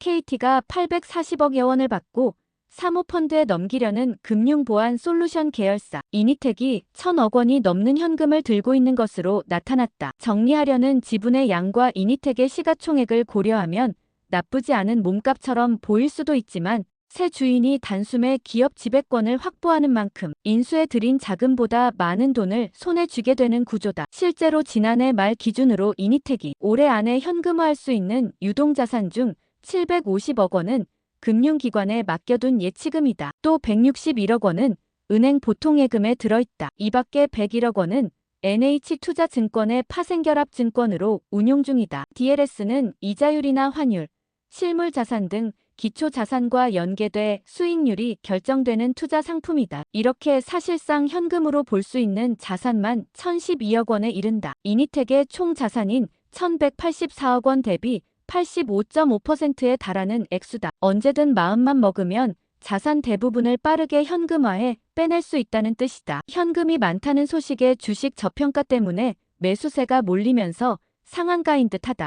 KT가 840억여 원을 받고 사모펀드에 넘기려는 금융보안 솔루션 계열사 이니텍이 1천억 원이 넘는 현금을 들고 있는 것으로 나타났다. 정리하려는 지분의 양과 이니텍의 시가총액을 고려하면 나쁘지 않은 몸값처럼 보일 수도 있지만 새 주인이 단숨에 기업 지배권을 확보하는 만큼 인수에 들인 자금보다 많은 돈을 손에 쥐게 되는 구조다. 실제로 지난해 말 기준으로 이니텍이 올해 안에 현금화할 수 있는 유동자산 중 750억 원은 금융기관에 맡겨둔 예치금이다. 또 161억 원은 은행 보통예금에 들어있다. 이 밖에 101억 원은 NH투자증권의 파생결합증권으로 운용 중이다. DLS는 이자율이나 환율, 실물자산 등 기초자산과 연계돼 수익률이 결정되는 투자 상품이다. 이렇게 사실상 현금으로 볼 수 있는 자산만 1012억 원에 이른다. 이니텍의 총 자산인 1184억 원 대비 85.5%에 달하는 액수다. 언제든 마음만 먹으면 자산 대부분을 빠르게 현금화해 빼낼 수 있다는 뜻이다. 현금이 많다는 소식에 주식 저평가 때문에 매수세가 몰리면서 상한가인 듯하다.